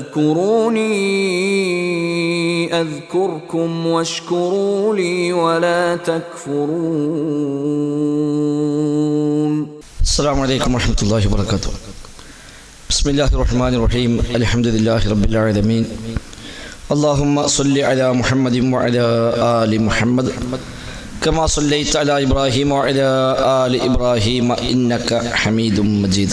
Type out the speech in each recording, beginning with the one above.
اذكروني أذكركم واشكروا لي ولا تكفرون. السلام عليكم ورحمة الله وبركاته. بسم الله الرحمن الرحيم. الحمد لله رب العالمين. اللهم صل على محمد وعلى آل محمد. كما صليت على إبراهيم وعلى آل إبراهيم إنك حميد مجيد.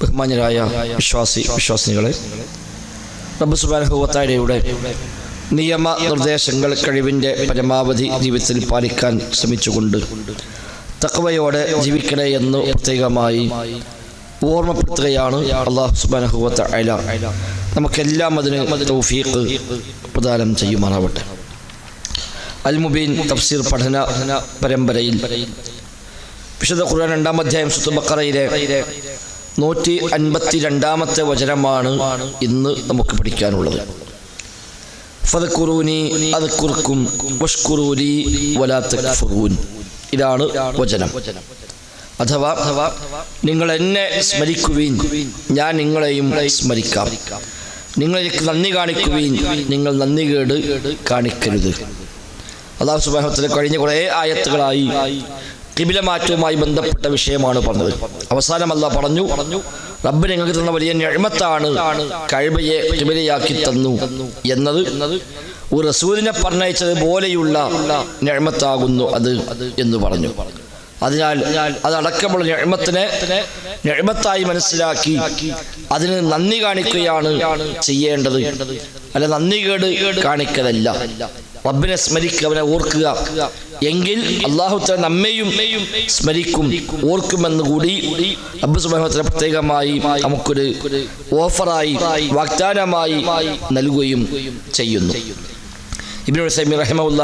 ബഹുമാന്യരായ വിശ്വാസി വിശ്വാസിനികളെ റബ്ബ് സുബാനഹുവത്തായുടെ നിയമ നിർദ്ദേശങ്ങൾ കഴിവിന്റെ പരമാവധി ജീവിതത്തിൽ പാലിക്കാൻ ശ്രമിച്ചുകൊണ്ട് തക്കവയോടെ ജീവിക്കണേ എന്ന് പ്രത്യേകമായി ഓർമ്മപ്പെടുത്തുകയാണ് അള്ളാഹു സുബാനഹുവത്ത അയല നമുക്കെല്ലാം അതിന് തൗഫീഖ് പ്രദാനം ചെയ്യുമാറാവട്ടെ. അൽ മുബീൻ തഫ്സീർ പഠന പരമ്പരയിൽ വിശുദ്ധ ഖുർആൻ രണ്ടാം അധ്യായം സുത്ത് ബക്കറയിലെ നൂറ്റി അൻപത്തി രണ്ടാമത്തെ വചനമാണ് ഇന്ന് നമുക്ക് പഠിക്കാനുള്ളത്. ഫതക്കുറൂനി അത് കുറുക്കും വഷ്കുറൂലി വലാത്തഫുറൂൻ ഇതാണ് വചനം. അഥവാ നിങ്ങൾ എന്നെ സ്മരിക്കുവീൻ ഞാൻ നിങ്ങളെയും സ്മരിക്കാം. നിങ്ങൾ എനിക്ക് നന്ദി കാണിക്കുവീൻ നിങ്ങൾ നന്ദി കേട് കാണിക്കരുത്. അള്ളാഹു സുബാഹത്തിൽ കഴിഞ്ഞ കുറേ ആയത്തുകളായി കിബിലമാറ്റവുമായി ബന്ധപ്പെട്ട വിഷയമാണ് പറഞ്ഞത്. അവസാനം അല്ല പറഞ്ഞു റബ്ബ് ഞങ്ങൾക്ക് തന്ന വലിയ ഞഴമത്താണ് കഴിവയെ കിബിലയാക്കി തന്നു എന്നത് ഒരു റസൂലിനെ പറഞ്ഞയച്ചത് പോലെയുള്ള ഞഴമത്താകുന്നു അത് എന്ന് പറഞ്ഞു. അതിനാൽ അതടക്കമുള്ള ഞഴമത്തിനെ ഞഴമത്തായി മനസ്സിലാക്കി അതിന് നന്ദി കാണിക്കുകയാണ് ചെയ്യേണ്ടത്. അല്ല നന്ദി കേട് കാണിക്കലല്ല. റബ്ബിനെ സ്മരിക്കുക അവനെ ഓർക്കുക. എങ്കിൽ അള്ളാഹു നമ്മയും സ്മരിക്കും ഓർക്കുമെന്ന് കൂടി അബ്ബു സുബാൻ പ്രത്യേകമായി നമുക്കൊരു ഓഫറായി വാഗ്ദാനമായി നൽകുകയും ചെയ്യുന്നു. ഇബിൻ സൈമി റഹിമുല്ല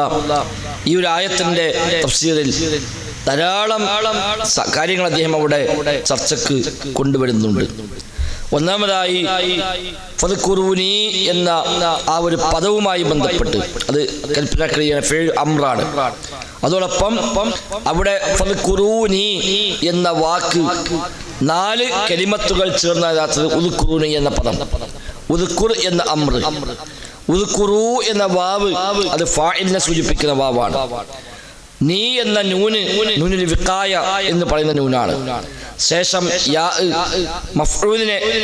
ഈ ഒരു ആയത്തിന്റെ തഫ്സീറിൽ ധാരാളം കാര്യങ്ങൾ അദ്ദേഹം അവിടെ ചർച്ചക്ക് കൊണ്ടുവരുന്നുണ്ട്. ഒന്നാമതായി ഫതുക്കുറൂനി എന്ന ആ ഒരു പദവുമായി ബന്ധപ്പെട്ട് അത് കൽപ്പന ഫേഴ് അമ്രാണ്. അതോടൊപ്പം അവിടെ ഫതുക്കുറൂനി എന്ന വാക്ക് നാല് കലിമത്തുകൾ ചേർന്നതിനകത്ത് ഉദുക്കുറൂനി എന്ന പദം. ഉദുക്കുർ എന്ന അമ്ര. ഉദുക്കുറു എന്ന വാവ് അത് ഫായിലിനെ സൂചിപ്പിക്കുന്ന വാവാണ്. നീ എന്ന നൂന് നൂനിൽ വിക്കായ എന്ന് പറയുന്ന നൂനാണ്. ശേഷം യാ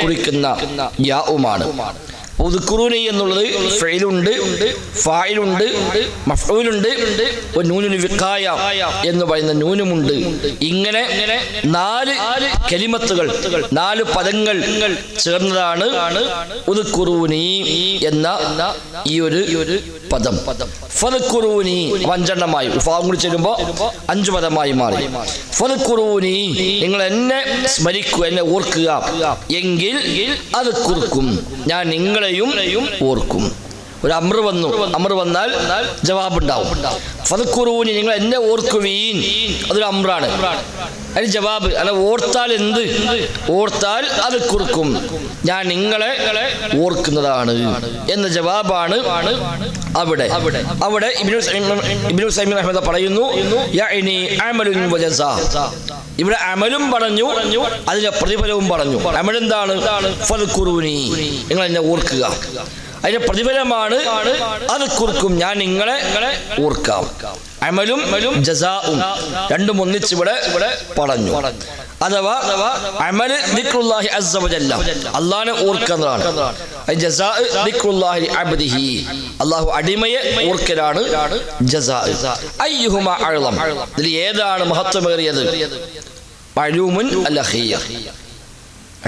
കുറിക്കുന്ന യാവുമാണ്. ഉദുക്കുറൂനി എന്നുള്ളത് ഫെയിലുണ്ട് ഫായിലുണ്ട് മഫ്റൂലുണ്ട് നൂനിൽ വിക്കായ എന്ന് പറയുന്ന നൂനുമുണ്ട്. ഇങ്ങനെ നാല് കെലിമത്തുകൾ നാല് പദങ്ങൾ ചേർന്നതാണ് ഉദുക്കുറൂനി എന്ന ഈ ഒരു പദം. ഫലക്കുറൂനി അഞ്ചെണ്ണമായി ഫാം കൂടി ചേരുമ്പോൾ അഞ്ചു പദമായി മാറി. ഫലക്കുറൂനി നിങ്ങൾ എന്നെ സ്മരിക്കുക എന്നെ ഓർക്കുക. എങ്കിൽ അത് കുറുക്കും. ഞാൻ നിങ്ങളെയും ഓർക്കും. ഒരു അമർ വന്നു. അമർ വന്നാൽ ജവാബ് ഉണ്ടാവും ഫതക്കുറൂനി നിങ്ങൾ എന്നെ ഓർക്കുവീൻ. അതൊരു അമ്രാണ്. അതിന് ജവാബ് അല്ല ഓർത്താൽ എന്ത്? ഓർത്താൽ അത് കുറുക്കും. ഞാൻ നിങ്ങളെ ഓർക്കുന്നതാണ് എന്ന ജവാബാണ് അവിടെ. അവിടെ ഇബിനു പറയുന്നു ഇവിടെ അമലും പറഞ്ഞു അതിന്റെ പ്രതിഫലവും പറഞ്ഞു. അമൽ എന്താണ് നിങ്ങൾ എന്നെ ഓർക്കുക. അതിന്റെ പ്രതിഫലമാണ് അത് കുറുക്കും. ഞാൻ നിങ്ങളെ ഓർക്കാം. അമലും ജസാവും രണ്ടും ഒന്നിച്ച് ഇവിടെ പറഞ്ഞു. അഥവാ അമൽ ദിക്റുല്ലാഹി അസ്സവജല്ല അള്ളാഹിനെ ഓർക്കുന്നതാണ് ജസാ ദിക്റുല്ലാഹി അബ്ദിഹി. അള്ളാഹു അടിമയെ ഓർക്കലാണ് ജസാ അയ്യുഹുമ അഴളം. ഇതിൽ ഏതാണ് മഹത്വമേറിയത്? മഴൂമുൻ അല്ലഹീയ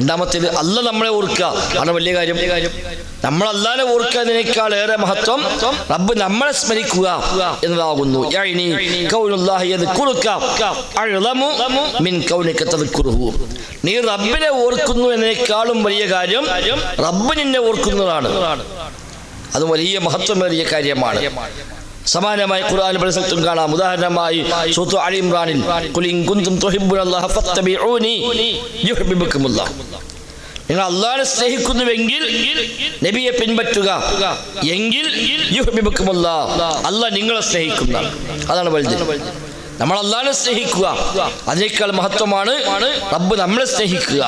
രണ്ടാമത്തേത് അല്ല നമ്മളെ ഓർക്കുക. ആണ് വലിയ കാര്യം. നമ്മൾ അല്ലാതെ ഓർക്കുന്നതിനേക്കാൾ ഏറെ മഹത്വം റബ്ബ് നമ്മളെ സ്മരിക്കുക എന്നതാകുന്നു. നീ റബ്ബിനെ ഓർക്കുന്നു എന്നതിനേക്കാളും വലിയ കാര്യം റബ്ബ് നിന്നെ ഓർക്കുന്നതാണ്. അത് വലിയ മഹത്വമേറിയ കാര്യമാണ്. സമാനമായി ഖുർആൻ പല കാണാം. ഉദാഹരണമായി സൂത്തു അലി ഇമ്രാനിൽ കുലിൻ കുന്തും തുഹിബ്ബുനല്ലാഹ ഫത്തബിഊനി യുഹിബ്ബുക്കുമുല്ലാഹ് നിങ്ങൾ അള്ളാഹിനെ സ്നേഹിക്കുന്നുവെങ്കിൽ നബിയെ പിൻപറ്റുക. എങ്കിൽ യുഹിബ്ബുക്കുമുല്ലാഹ് അള്ളാഹ് നിങ്ങളെ സ്നേഹിക്കുന്ന. അതാണ് വലുത്. നമ്മൾ അള്ളാഹിനെ സ്നേഹിക്കുക? അതിനേക്കാൾ മഹത്വമാണ് റബ്ബ് നമ്മളെ സ്നേഹിക്കുക.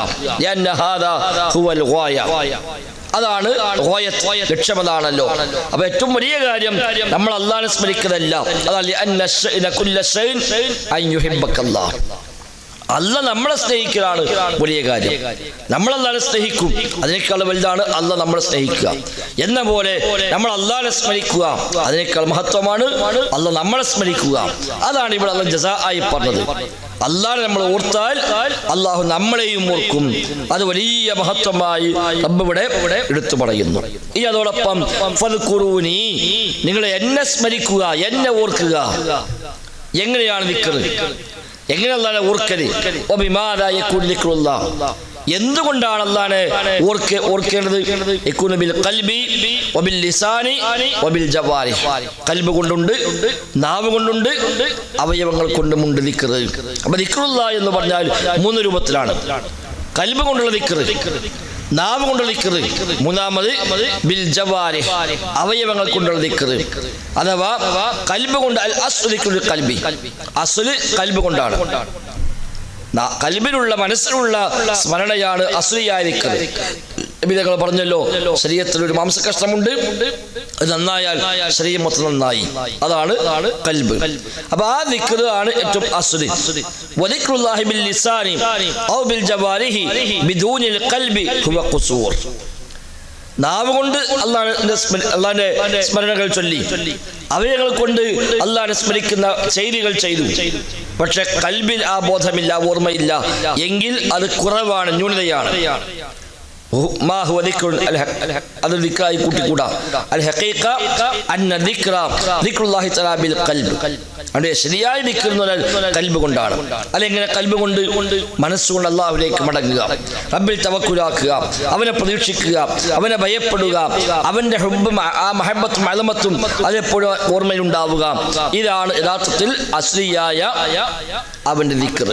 അതാണ് ലക്ഷ്യമതാണല്ലോ അപ്പൊ ഏറ്റവും വലിയ കാര്യം നമ്മൾ അള്ളാഹിനെ സ്മരിക്കുന്നതല്ല. അതാണ് അല്ല നമ്മളെ സ്നേഹിക്കലാണ് വലിയ കാര്യം. നമ്മൾ അല്ലാതെ സ്നേഹിക്കും. അതിനേക്കാൾ വലുതാണ് അല്ല നമ്മളെ സ്നേഹിക്കുക. എന്ന പോലെ നമ്മൾ അല്ലാതെ സ്മരിക്കുക. അതിനേക്കാൾ മഹത്വമാണ് അല്ല നമ്മളെ സ്മരിക്കുക. അതാണ് ഇവിടെ അല്ല ജസ ആയി പറഞ്ഞത്. അല്ലാതെ നമ്മൾ ഓർത്താൽ അള്ളാഹു നമ്മളെയും ഓർക്കും. അത് വലിയ മഹത്വമായി ഇവിടെ എടുത്തു പറയുന്നു. ഇനി അതോടൊപ്പം നിങ്ങൾ എന്നെ സ്മരിക്കുക എന്നെ ഓർക്കുക. എങ്ങനെയാണ് നിൽക്കുന്നത് എങ്ങനെ അല്ലാതെ ഓർക്കൽ എന്തുകൊണ്ടാണ് അല്ലാതെ ഓർക്ക ഓർക്കേണ്ടത് കൽബ് കൊണ്ടുണ്ട് നാവ് കൊണ്ടുണ്ട് അവയവങ്ങൾ കൊണ്ടുമുണ്ട് ദിക്റ്. അപ്പൊ ദിക്റുള്ള എന്ന് പറഞ്ഞാൽ മൂന്ന് രൂപത്തിലാണ്. കൽബ് കൊണ്ടുള്ള ദിക്റ്. നാവ് കൊണ്ടുള്ള ദിക്കറ് മൂന്നാമത് ബിൽ ജവാരി. അവയവങ്ങൾ കൊണ്ടുള്ള ദിക്കറ് അഥവാ കൽബ് കൊണ്ട് അൽ അസ്ലിക്കുൽ കൽബി. അസ്ലു കൽബ് കൊണ്ടാണ്. കൽബിലുള്ള മനസ്സിലുള്ള സ്മരണയാണ് അസുലിയായ നബിതങ്ങൾ പറഞ്ഞല്ലോ ശരീരത്തിൽ ഒരു മാംസകഷ്ണമുണ്ട്. അത് നന്നായാൽ ശരീരം മൊത്തം നന്നായി. അതാണ് കൽബ്. അപ്പൊ ആ ദിക്റ് ആണ് ഏറ്റവും വദിക്റുല്ലാഹി ബിൽ ലിസാനി ഔ ബിൽ ജവാരിഹി ബിദൂനിൽ ഖൽബി ഹുവ ഖുസൂർ. നാവ് കൊണ്ട് അള്ളാഹിന്റെ അള്ളാഹിന്റെ സ്മരണകൾ ചൊല്ലി. അവയങ്ങൾ കൊണ്ട് അള്ളാഹിനെ സ്മരിക്കുന്ന ചെയ്തികൾ ചെയ്തു. പക്ഷെ കൽബിൽ ആ ബോധമില്ല ഓർമ്മയില്ല. എങ്കിൽ അത് കുറവാണ് ന്യൂനതയാണ്. അത് ദിക്റായി കൂട്ടിക്കൂടാ. അൽ ഹക്കീഖ അന്ന ദിക്റ. ദിക്റുല്ലാഹി തആല ബിൽ ഖൽബ്. അവിടെ ശരിയായ ദിക്ർ എന്ന് പറഞ്ഞാൽ കൽബ് കൊണ്ടാണ് അല്ലെങ്കിൽ കൽബ് കൊണ്ട് മനസ്സുകൊണ്ട് അള്ളാഹുവിലേക്ക് മടങ്ങുക റബ്ബിൽ തവക്കുലാക്കുക അവനെ പ്രതീക്ഷിക്കുക അവനെ ഭയപ്പെടുക അവന്റെ ഹുബും ആ മഹബത്തും അലമത്തും അതെപ്പോഴും ഓർമ്മയിലുണ്ടാവുക ഇതാണ് യഥാർത്ഥത്തിൽ അശ്രീയായ അവന്റെ ദിക്ർ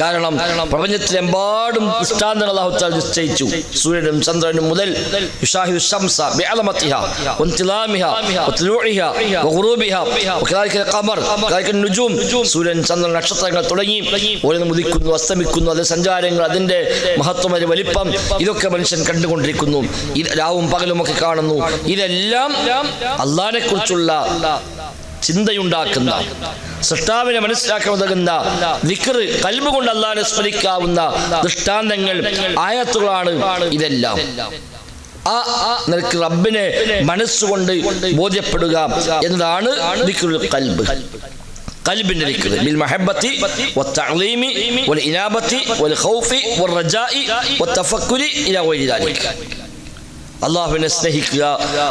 കാരണം പ്രപഞ്ചത്തിലെമ്പാടും ദൃഷ്ടാന്തങ്ങൾ അള്ളാഹു തആല നിശ്ചയിച്ചു സൂര്യനും ചന്ദ്രനും മുതൽ യുഷാഹിദു الشمس بعظمتها وانتظامها وطلوعها وغروبها وكذلك القمر നുജൂം സൂര്യൻ ചന്ദ്ര നക്ഷത്രങ്ങൾ തുടങ്ങി ഓരോന്ന് മുതിക്കുന്നു അസ്തമിക്കുന്നു. അത് സഞ്ചാരങ്ങൾ അതിന്റെ മഹത്വം വലിപ്പം ഇതൊക്കെ മനുഷ്യൻ കണ്ടുകൊണ്ടിരിക്കുന്നു. രാവും പകലും ഒക്കെ കാണുന്നു. ഇതെല്ലാം അള്ളാഹിനെ കുറിച്ചുള്ള ചിന്തയുണ്ടാക്കുന്ന സൃഷ്ടാവിനെ മനസ്സിലാക്കാൻ ഉതകുന്ന വിക്റ് കൽബ് കൊണ്ട് അള്ളാഹിനെ സ്മരിക്കാവുന്ന ദൃഷ്ടാന്തങ്ങൾ ആയത്തുകളാണ് ഇതെല്ലാം. ആ നിനക്ക് റബ്ബിനെ മനസ്സുകൊണ്ട് ബോധ്യപ്പെടുക എന്നതാണ് വിക്രു കൽബ്. قلبنا الذكر بالمحبة والتعظيم والإنابة والخوف والرجاء والتفكر إلى غير ذلك. അള്ളാഹുവിനെ സ്നേഹിക്കുക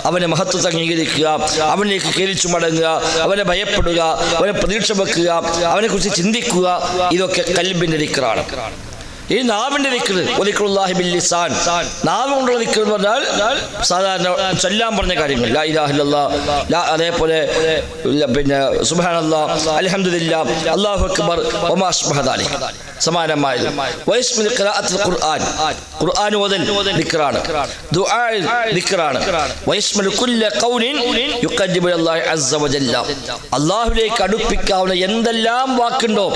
അവനെ മഹത്വത്തെ അംഗീകരിക്കുക അവനിലേക്ക് കേരിച്ചു മടങ്ങുക അവനെ ഭയപ്പെടുക അവനെ പ്രതീക്ഷ വെക്കുക അവനെക്കുറിച്ച് ചിന്തിക്കുക ഇതൊക്കെ കൽബിന്റെ ദിക്കറാണ് ഈ നാവിന്റെ ദിക്റ് ഒലിക്കുള്ളാഹി ബില്ലിസാൻ ലിസാൻ. നാവ് കൊണ്ടുള്ള ദിക്ർ എന്ന് പറഞ്ഞാൽ സാധാരണ ചൊല്ലാൻ പറഞ്ഞ കാര്യങ്ങൾ. ലാ ഇലാഹ ഇല്ലല്ലാഹ്, ലാ അതേപോലെ പിന്നെ അല്ലാ അലഹമില്ല അള്ളാഹു അക്ബർ ഒമാഷ്മഹദാലി സമാനമായത്. ഖുർആൻ. ഖുർആൻ കുല്ല ഖൗലിൻ അസ്സ അടുപ്പിക്കാവുന്ന എന്തെല്ലാം വാക്കുണ്ടോ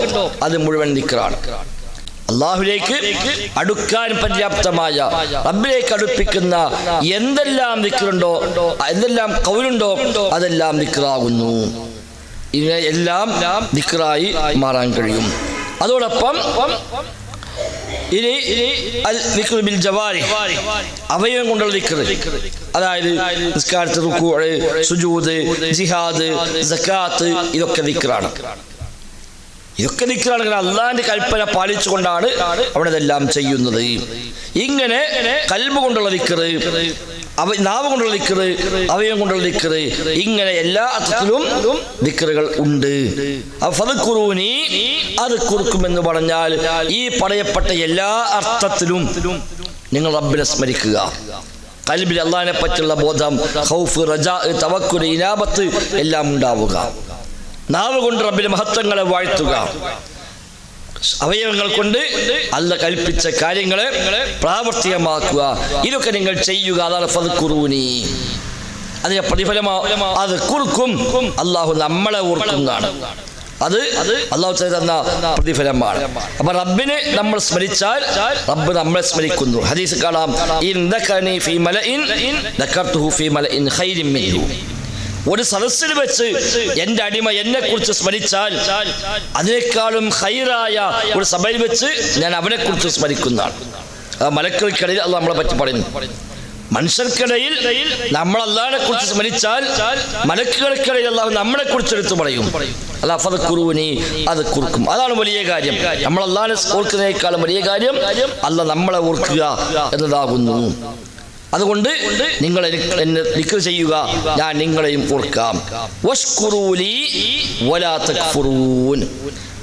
അത് മുഴുവൻ ദിക്റാണ്. അള്ളാഹുലേക്ക് അടുക്കാൻ പര്യാപ്തമായ റബ്ബിലേക്ക് അടുപ്പിക്കുന്ന എന്തെല്ലാം നിക്കറുണ്ടോ എന്തെല്ലാം കൗലുണ്ടോ അതെല്ലാം നിക്കറാകുന്നു ഇങ്ങനെ എല്ലാം നിക്കറായി മാറാൻ കഴിയും. അതോടൊപ്പം ഇനി ബിൽ അവയവം കൊണ്ടുള്ള നിക്കറ് അതായത് നിസ്കാരത്ത് റുക്കൂഅ് സുജൂദ് ജിഹാദ് സക്കാത്ത് ഇതൊക്കെ ദിക്റാണ്. ഇതൊക്കെ നിൽക്കുകയാണെങ്കിൽ അള്ളാഹിന്റെ കൽപ്പന പാലിച്ചുകൊണ്ടാണ് അവിടെ ഇതെല്ലാം ചെയ്യുന്നത്. ഇങ്ങനെ കൽബ് കൊണ്ടുള്ള നിക്കറ് അവ നാവ് കൊണ്ടുള്ള നിക്കറ് അവയം കൊണ്ടുള്ള നിക്കറ് ഇങ്ങനെ എല്ലാ അർത്ഥത്തിലും നിക്കറുകൾ ഉണ്ട്. അത് കുറുക്കുമെന്ന് പറഞ്ഞാൽ ഈ പറയപ്പെട്ട എല്ലാ അർത്ഥത്തിലും നിങ്ങൾ റബ്ബിനെ സ്മരിക്കുക. കൽബിൽ അള്ളാഹിനെ പറ്റിയുള്ള ബോധം ഹൗഫ് റജാ തവക്കുൽ ഇനാബത്ത് എല്ലാം ഉണ്ടാവുക. നാവ് കൊണ്ട് റബ്ബിന്റെ മഹത്വങ്ങളെ വാഴ്ത്തുക. അവയവങ്ങൾ കൊണ്ട് അല്ല കൽപ്പിച്ച കാര്യങ്ങളെ പ്രാവർത്തികമാക്കുക. ഇതൊക്കെ നിങ്ങൾ ചെയ്യുക. അതാണ് ഫതുക്കുറൂനി അതിന് പ്രതിഫലമാ അത് കുറുക്കും. അള്ളാഹു നമ്മളെ ഓർക്കുന്നതാണ്. അത് അള്ളാഹു തന്ന പ്രതിഫലമാണ്. അപ്പൊ റബ്ബിനെ നമ്മൾ സ്മരിച്ചാൽ റബ്ബ് നമ്മളെ സ്മരിക്കുന്നു. ഹദീസ് കാണാം. ഒരു സദസ്സിൽ വെച്ച് എന്റെ അടിമ എന്നെ കുറിച്ച് സ്മരിച്ചാൽ അതിനേക്കാളും ഹൈറായ ഒരു സഭയിൽ വെച്ച് ഞാൻ അവനെ കുറിച്ച് സ്മരിക്കുന്നതാണ്. ആ മലക്കൾക്കിടയിൽ അത് നമ്മളെ പറ്റി പറയുന്നു. മനുഷ്യർക്കിടയിൽ നമ്മൾ അള്ളാഹിനെ കുറിച്ച് സ്മരിച്ചാൽ മലക്കുകൾക്കിടയിൽ അള്ളാഹു നമ്മളെ കുറിച്ച് എടുത്തു പറയും. അല്ല അഫത് കുറുവിനി അത് കുറുക്കും അതാണ് വലിയ കാര്യം. നമ്മൾ അള്ളാഹിനെ ഓർക്കുന്നതിനേക്കാളും വലിയ കാര്യം അല്ല നമ്മളെ ഓർക്കുക എന്നതാകുന്നു. അതുകൊണ്ട് നിങ്ങൾ എന്നെ ദിക്ർ ചെയ്യുക. ഞാൻ നിങ്ങളെയും ഓർക്കാം.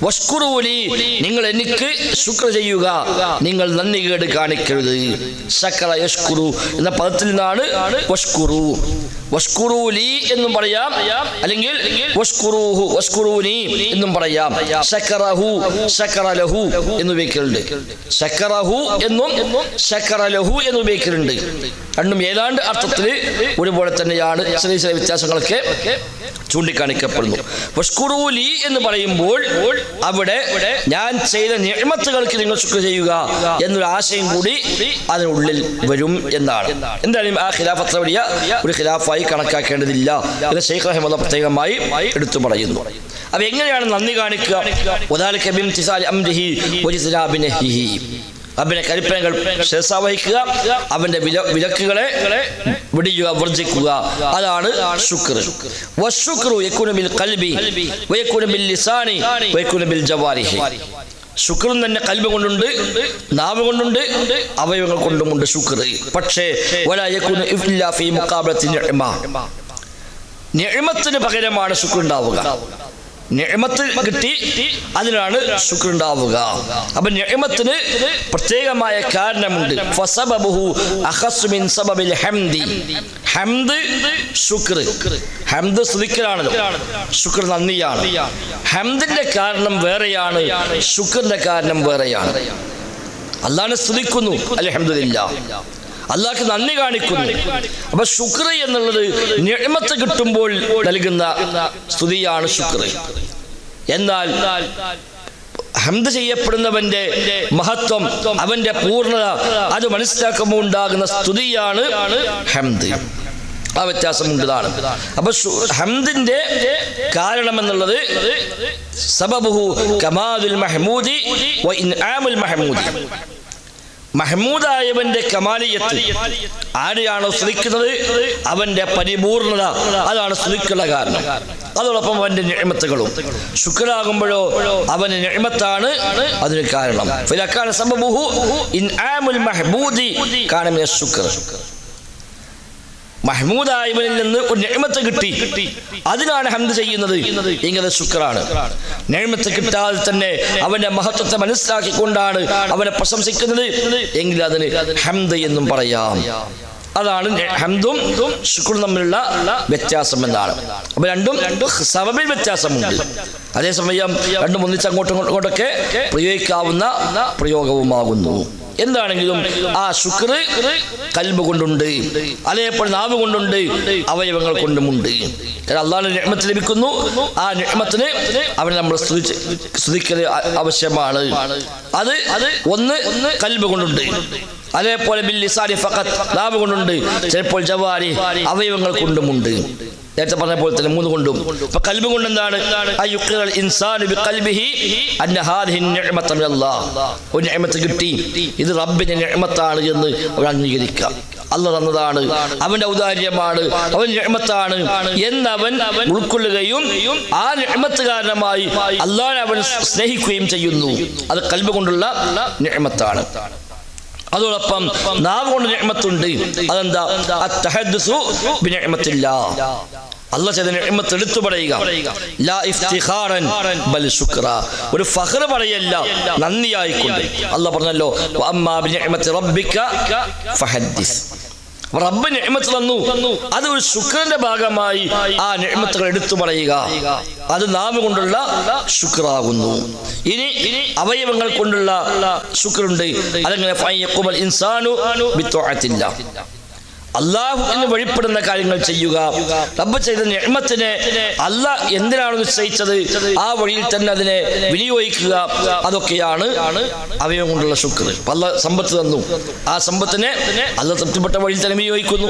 വഷ്കുറൂലി നിങ്ങൾ എനിക്ക് ശുക്ര ചെയ്യുക. നിങ്ങൾ നന്ദി കേട് കാണിക്കരുത്. ശക്ര യഷ്കുറു എന്ന പദത്തിൽ നിന്നാണ് വഷ്കുറു. വഷ്കുറൂലി എന്നും പറയാം. അല്ലെങ്കിൽ വഷ്കുറൂഹു വഷ്കുറൂനി എന്നും പറയാം. ശക്കറഹു ശക്കറലഹു എന്ന് ഉപയോഗിക്കലുണ്ട്. ശക്കറഹു എന്നും ശക്കറലഹു എന്ന് ഉപയോഗിക്കലുണ്ട്. രണ്ടും ഏതാണ്ട് അർത്ഥത്തിൽ ഒരുപോലെ തന്നെയാണ് ചെറിയ ചെറിയ വ്യത്യാസങ്ങളൊക്കെ ചൂണ്ടിക്കാണിക്കപ്പെടുന്നു. വഷ്കുറൂലി എന്ന് പറയുമ്പോൾ അവിടെ ഞാൻ ചെയ്ത നിയമത്തുകൾക്ക് നിങ്ങൾ ശുക്ര ചെയ്യുക എന്നൊരു ആശയം കൂടി അതിനുള്ളിൽ വരും എന്നാണ്. എന്തായാലും ആ ഖിലാഫത്ത് വലിയ ഒരു ഖിലാഫായി കണക്കാക്കേണ്ടതില്ല എന്ന് ഷെയ്ഖ് റഹ്മദ് പ്രത്യേകമായി എടുത്തു പറയുന്നു. അപ്പൊ എങ്ങനെയാണ് നന്ദി കാണിക്കുക? അവന്റെ കൽപ്പനകൾ ശിരസ വഹിക്കുക അവന്റെ വില വിലക്കുകളെ വിടിയുക വർജിക്കുക അതാണ് ശുക്ർ. വശുക്രു കൽബി ലിസാനി ജവാരിഹി. ശുക്രും തന്നെ കൽബ് കൊണ്ടുണ്ട് നാവ് കൊണ്ടുണ്ട് അവയവങ്ങൾ കൊണ്ടുമുണ്ട് ശുക്ർ പക്ഷേ നിഅമത്തിന് പകരമാണ് ശുക്ർ ഉണ്ടാവുക. നിയമത്ത് കിട്ടി അതിനാണ് ശുക്രുണ്ടാവുക. അപ്പൊ നിയമത്തിന് പ്രത്യേകമായ കാരണമുണ്ട്. ഹംദി. ശുക്ർ. ഹംദ് ശുക്ർ നന്ദിയാണ്. ഹംദിന്റെ കാരണം വേറെയാണ് ശുക്രിന്റെ കാരണം വേറെയാണ്. അല്ലാണ്ട് സ്തുതിക്കുന്നു അൽഹംദുലില്ലാ അള്ളാഹ്ക്ക് നന്ദി കാണിക്കുന്നു. അപ്പൊ ശുക്ർ എന്നുള്ളത് നിഴമത്ത് കിട്ടുമ്പോൾ നൽകുന്ന സ്തുതിയാണ് ശുക്ർ എന്നാൽ ഹംദ് ചെയ്യപ്പെടുന്നവന്റെ മഹത്വം അവന്റെ പൂർണത അത് മനസ്സിലാക്കുമ്പോൾ ഉണ്ടാകുന്ന സ്തുതിയാണ് ഹംദ്. ആ വ്യത്യാസമുണ്ടതാണ് അപ്പൊ ഹംദിന്റെ കാരണം എന്നുള്ളത് സബബുഹു കമാദുൽ മഹമൂദി വ ഇൻആമുൽ മഹ്മൂദി. മഹ്മൂദായവന്റെ കമാലിയത്ത്. ആരെയാണോ സ്തുതിക്കുന്നത്? അവന്റെ പരിപൂർണത. അതാണ് സ്തുതിക്കുള്ള കാരണം. അതോടൊപ്പം അവന്റെ ഞെമത്തുകളും. ശുക്രാകുമ്പോഴോ അവന് ഞെമത്താണ് അതിന് കാരണം. ശുക്ർ മഹ്മൂദായവനിൽ നിന്ന് ഒരു നിയമത്ത് കിട്ടി. അതിനാണ് ഹംദ് ചെയ്യുന്നത്. ഇങ്ങനെ ശുക്രാണ്. നിയമത്ത് കിട്ടാതെ തന്നെ അവന്റെ മഹത്വത്തെ മനസ്സിലാക്കിക്കൊണ്ടാണ് അവനെ പ്രശംസിക്കുന്നത്. എങ്കിൽ അതിന് ഹംദ് എന്നും പറയാം. അതാണ് ഹംദും ശുക്രും തമ്മിലുള്ള വ്യത്യാസം എന്നാണ് അപ്പൊ രണ്ടും സബബിൽ വ്യത്യാസമുണ്ട്. അതേസമയം രണ്ടും ഒന്നിച്ച് അങ്ങോട്ടും ഇങ്ങോട്ടും ഇങ്ങോട്ടൊക്കെ പ്രയോഗിക്കാവുന്ന പ്രയോഗവുമാകുന്നു. എന്താണെങ്കിലും ആ ശുക്ർ കൽബ് കൊണ്ടുണ്ട്. അതേപോലെ നാവ് കൊണ്ടുണ്ട്. അവയവങ്ങൾ കൊണ്ടുമുണ്ട് കാരണം അള്ളാഹുവിന്റെ നിയമത്ത് ലഭിക്കുന്നു. ആ ഞമ്മത്തിന് അവനെ നമ്മൾ സ്തുതിക്കൽ ആവശ്യമാണ്. അത് അത് ഒന്ന് കൽബ് കൊണ്ടുണ്ട്. അതേപോലെ ബിൽ ലിസാനി ഫഖത്ത് നാവ് കൊണ്ടുണ്ട്. ചിലപ്പോൾ ജവാരി അവയവങ്ങൾ കൊണ്ടുമുണ്ട്. നേരത്തെ പറഞ്ഞ പോലെ തന്നെ മൂന്ന് കൊണ്ടും. ഇപ്പൊ കൽബ് കൊണ്ട് എന്താണ്? ഒരു നിഅമത്ത് കിട്ടി. ഇത് റബ്ബിന്റെ നിഅമത്താണ് എന്ന് അവൻ അംഗീകരിക്കുക. അല്ല തന്നതാണ്. അവന്റെ ഔദാര്യമാണ്. അവൻ നിഅമത്താണ് എന്നവൻ ഉൾക്കൊള്ളുകയും ആ നിഅമത്ത് കാരണമായി അല്ലാതെ അവൻ സ്നേഹിക്കുകയും ചെയ്യുന്നു. അത് കൽബ് കൊണ്ടുള്ള നിഅമത്താണ്. അതോടൊപ്പം നാവ് കൊണ്ട് നിഅമത്തുണ്ട്. അതെന്താ? അല്ല ചെയ്ത നിയമത്ത് എടുത്തു പറയുക. ഒരു ഫഖർ പറയല്ല നന്ദിയായിക്കൊണ്ട്. അല്ല പറഞ്ഞല്ലോ റബ്ബ് നിഅമത്ത് തന്നു. അത് ഒരു ശുക്രന്റെ ഭാഗമായി ആ നിഅമത്തുകൾ എടുത്തു പറയുക. അത് നാമ കൊണ്ടുള്ള ശുക്രാകുന്നു. ഇനി അവയവങ്ങൾ കൊണ്ടുള്ള ശുക്രുണ്ട്. അതെങ്ങനെ? ഇൻസാനു ബിത്വഅത്തില്ല അള്ളാഹു എന്ന് വഴിപ്പെടുന്ന കാര്യങ്ങൾ ചെയ്യുക. റബ്ബ് ചെയ്ത നിഅമത്തിനെ അള്ളാഹ് എന്തിനാണ് നിശ്ചയിച്ചത്? ആ വഴിയിൽ തന്നെ അതിനെ വിനിയോഗിക്കുക. അതൊക്കെയാണ് അവയം കൊണ്ടുള്ള ശുക്ർ. അല്ല സമ്പത്ത് തന്നു. ആ സമ്പത്തിനെ അല്ല തൃപ്തിപ്പെട്ട വഴിയിൽ തന്നെ വിനിയോഗിക്കുന്നു.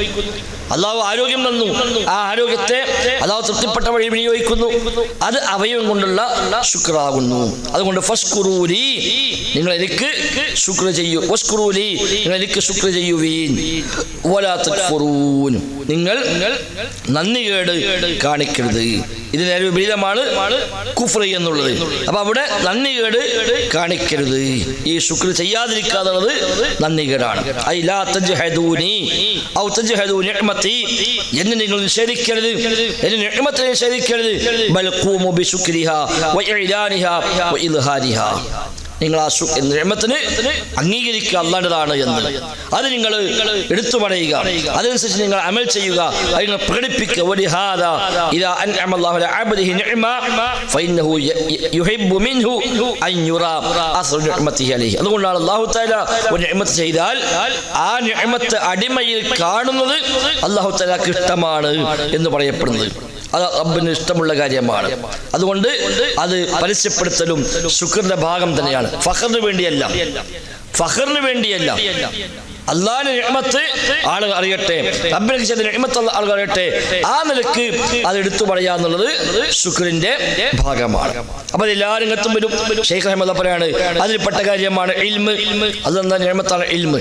അള്ളാഹു ആരോഗ്യം തന്നു. ആ ആരോഗ്യത്തെ അള്ളാഹു തൃപ്തിപ്പെട്ട വഴി വിനിയോഗിക്കുന്നു. അത് അവയവം കൊണ്ടുള്ള ശുക്രാകുന്നു. അതുകൊണ്ട് ഫസ്കുറൂരി നിങ്ങൾ എനിക്ക് ശുക്ർ ചെയ്യൂ. ഫസ്കുറൂരി നിങ്ങൾ എനിക്ക് ശുക്ർ ചെയ്യുവീൻ. വലാ തക്ഫുറൂൻ നിങ്ങൾ നന്ദികേട് കാണിക്കരുത്. ഇത് നേരെ വിപരീതമാണ് കുഫ്ര എന്നുള്ളത്. അപ്പൊ അവിടെ നന്ദികേട് കാണിക്കരുത്. ഈ ശുക്ർ ചെയ്യാതിരിക്കാതുള്ളത് നന്ദികേടാണ് എന്നെ നിങ്ങൾ നിഷേധിക്കരുത്. എന്നെ നിഅമത്തെ നിഷേധിക്കരുത്. നിങ്ങൾ ആ നിയമത്തിന് അംഗീകരിക്കുക അല്ലാണ്ടതാണ് എന്ന്. അത് നിങ്ങൾ എടുത്തു പറയുക. അതനുസരിച്ച് നിങ്ങൾ അമൽ ചെയ്യുക. അത് പ്രകടിപ്പിക്കുക. അതുകൊണ്ടാണ് ഒരു ചെയ്താൽ ആ അടിമയിൽ കാണുന്നത് അള്ളാഹു താലാക്ക് ഇഷ്ടമാണ് എന്ന് പറയപ്പെടുന്നത്. അത് റബ്ബിന് ഇഷ്ടമുള്ള കാര്യമാണ്. അതുകൊണ്ട് അത് പരസ്യപ്പെടുത്തലും ശുക്രന്റെ ഭാഗം തന്നെയാണ്. ഫഖറിന് വേണ്ടിയല്ല. ഫഖറിന് വേണ്ടിയല്ല. അള്ളാഹിന്റെ നിയമത്ത് ആളുകൾ അറിയട്ടെ റബ്ബിനെ ചെയ്ത നിയമത്ത് ആളുകൾ അറിയട്ടെ ആ നിലയ്ക്ക് അത് എടുത്തു പറയാന്നുള്ളത് ശുക്രിന്റെ ഭാഗമാണ്. അപ്പൊ എല്ലാ രംഗത്തും വരും. ഷെയ്ഖ് അഹമ്മദ് പറയാണ് അതിൽപ്പെട്ട കാര്യമാണ് ഇൽമ്. അതെന്താ നിയമത്താണ് ഇൽമ്.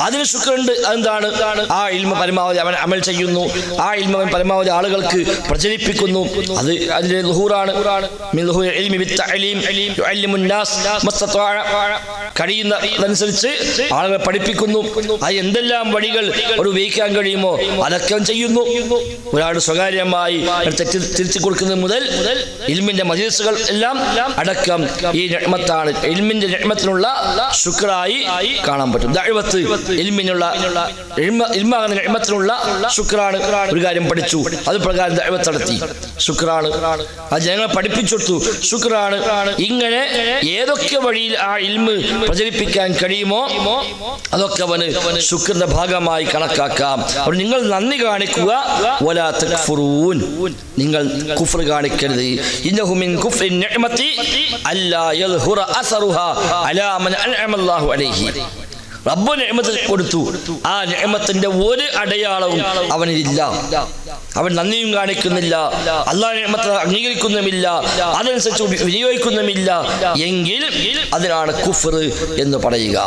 അതിന് ശുക്രണ്ട് അതെന്താണ്? ആ ഇൽമ പരമാവധി അവൻ അമൽ ചെയ്യുന്നു. ആ ഇൽമ അവൻ പരമാവധി ആളുകൾക്ക് പ്രചരിപ്പിക്കുന്നു. അത് അതിന്റെ ലുഹൂറാണ്. കഴിയുന്നതനുസരിച്ച് ആളുകളെ പഠിപ്പിക്കുന്നു. അത് എന്തെല്ലാം വഴികൾ ഒരു ഉപയോഗിക്കാൻ കഴിയുമോ അതൊക്കെ ചെയ്യുന്നു. ഒരാൾ സ്വകാര്യമായി തെറ്റി തിരിച്ചു കൊടുക്കുന്നത് മുതൽ ഇൽമിന്റെ മജീസുകൾ എല്ലാം അടക്കം ഈ രക്മത്താണ് ഇൽമിന്റെ രക്മത്തിനുള്ള ശുക്രായി കാണാൻ പറ്റും. ഇൽമിനുള്ള ശുക്രാണ് ഒരു കാര്യം പഠിച്ചു. അത് പ്രകാരം ദഅവത്ത് നടത്തി. ശുക്രാണ്. അത് ജനങ്ങളെ പഠിപ്പിച്ചു കൊടുത്തു ശുക്രാണ് ഇങ്ങനെ ഏതൊക്കെ വഴിയിൽ ആ ഇൽമ് പ്രചരിപ്പിക്കാൻ കഴിയുമോ അതൊക്കെ അവന് ശുക്രന്റെ ഭാഗമായി കണക്കാക്കാം. അപ്പോൾ നിങ്ങൾ നന്ദി കാണിക്കുക. നിങ്ങൾ കുഫർ കാണിക്കരുത്. ഇന്നഹുമിൻ അല്ലാ യൽഹുറ അസറുഹ അലാ മൻ അൻഅമല്ലാഹു അലൈഹി. റബ്ബ് നിഅമത്ത് കൊടുത്തു. ആ നിഅമത്തിന്റെ ഒരു അടയാളവും അവനില്ല അവൻ നന്ദിയും കാണിക്കുന്നില്ല. അള്ളാഹ് നിഅമത്ത് അംഗീകരിക്കുന്നുമില്ല. അതനുസരിച്ച് വിനിയോഗിക്കുന്നുമില്ല. എങ്കിൽ അതിനാണ് കുഫർ എന്ന് പറയുക.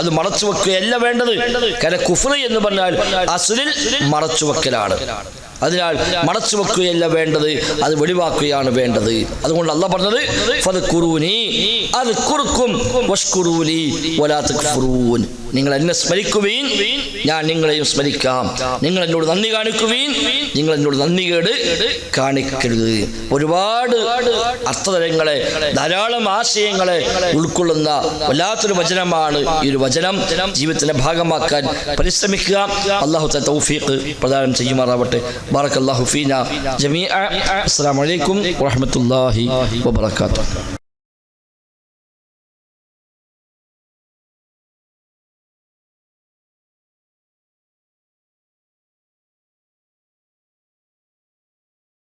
അത് മറച്ചു വെക്കുകയല്ല വേണ്ടത്. കാരണം കുഫർ എന്ന് പറഞ്ഞാൽ അസുലിൽ മറച്ചു വെക്കലാണ് അതിനാൽ മടച്ചു വെക്കുകയല്ല വേണ്ടത് അത് വെളിവാക്കുകയാണ് വേണ്ടത്. അതുകൊണ്ട് അല്ല പറഞ്ഞത് അത് കുറുക്കും നിങ്ങൾ എന്നെ സ്മരിക്കുവീൻ ഞാൻ നിങ്ങളെയും സ്മരിക്കാം. നിങ്ങൾ എന്നോട് നന്ദി കാണിക്കുവീൻ. നിങ്ങൾ എന്നോട് നന്ദി കേട് കാണിക്കരുത്. ഒരുപാട് അർത്ഥതരങ്ങളെ ധാരാളം ആശയങ്ങളെ ഉൾക്കൊള്ളുന്ന വല്ലാത്തൊരു വചനമാണ് ഈ ഒരു വചനം. ജീവിതത്തിന്റെ ഭാഗമാക്കാൻ പരിശ്രമിക്കുക. അള്ളാഹു തൗഫീഖ് പ്രദാനം ചെയ്യുമാറാവട്ടെ. ബാറക് അള്ളാഹു ഫീന. ജമീഅ. അസ്സലാമു അലൈക്കും വറഹ്മത്തുള്ളാഹി വബറകാതുഹു.